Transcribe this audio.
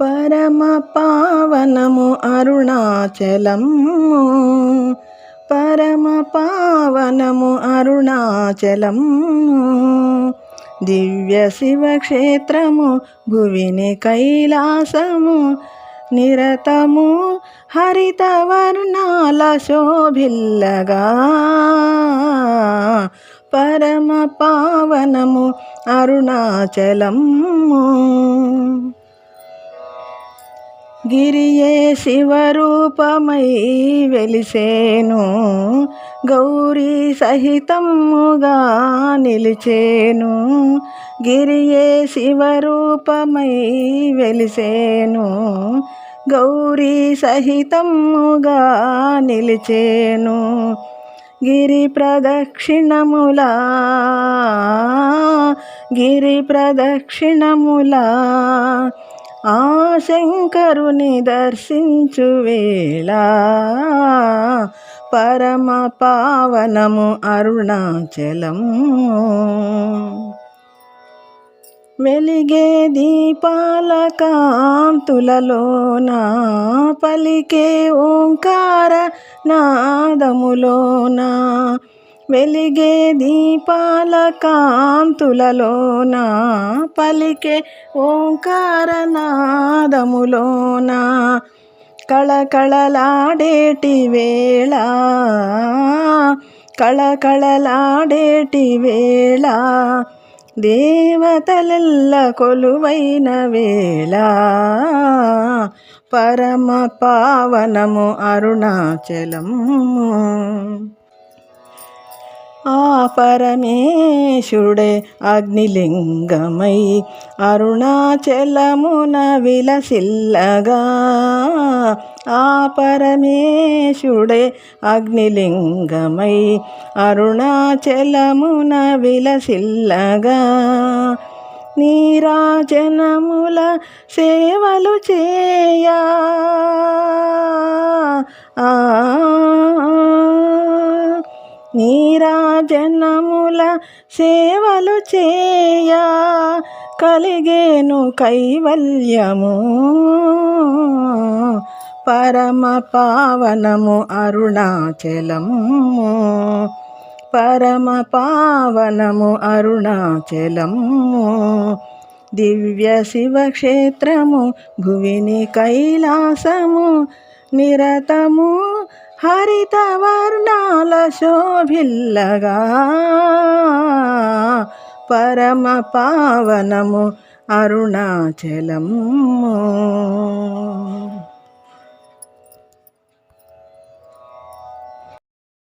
పరమ పావనము అరుణాచలము. పరమ పావనము అరుణాచలం దివ్య శివక్షేత్రము భువిని కైలాసము. నిరతము హరిత వర్ణాల శోభిల్లగా. పరమ పావనము అరుణాచలము. గిరియే శివరూపమై వెలిసేను గౌరీ సహితముగా నిలిచేను. గిరియే శివరూపమై వెలిసేను గౌరీ సహితముగా నిలిచేను. గిరి ప్రదక్షిణములా గిరి ప్రదక్షిణములా ఆ శంకరుని దర్శించు వేళ పరమ పావనము అరుణాచలం. వెలిగే దీపాల కాంతులలోన పలికే ఓంకార నాదములోనా వెలిగే దీపాల కాంతులలోన పలికే ఓంకారనాదములోన కళకళలాడేటి వేళ కళకళలాడేటి వేళ దేవతలెల్ల కొలువైన వేళ. పరమ పావనము అరుణాచలము. ఆ పరమేశుడే అగ్నిలింగమై అరుణాచలమున విలసిల్లగా. ఆ పరమేశుడే అగ్నిలింగమై అరుణాచలమున విలసిల్లగా. నీరాజనముల సేవలు చేయా. ఆ నీరాజనముల సేవలు చేయ కలిగేను కైవల్యము. పరమ పావనము అరుణాచలము. పరమ పావనము అరుణాచలము. దివ్య శివక్షేత్రము భువిని కైలాసము నిరతము హరితవర్ణాల శోభిల్లగా పరమ పావనము అరుణాచలము.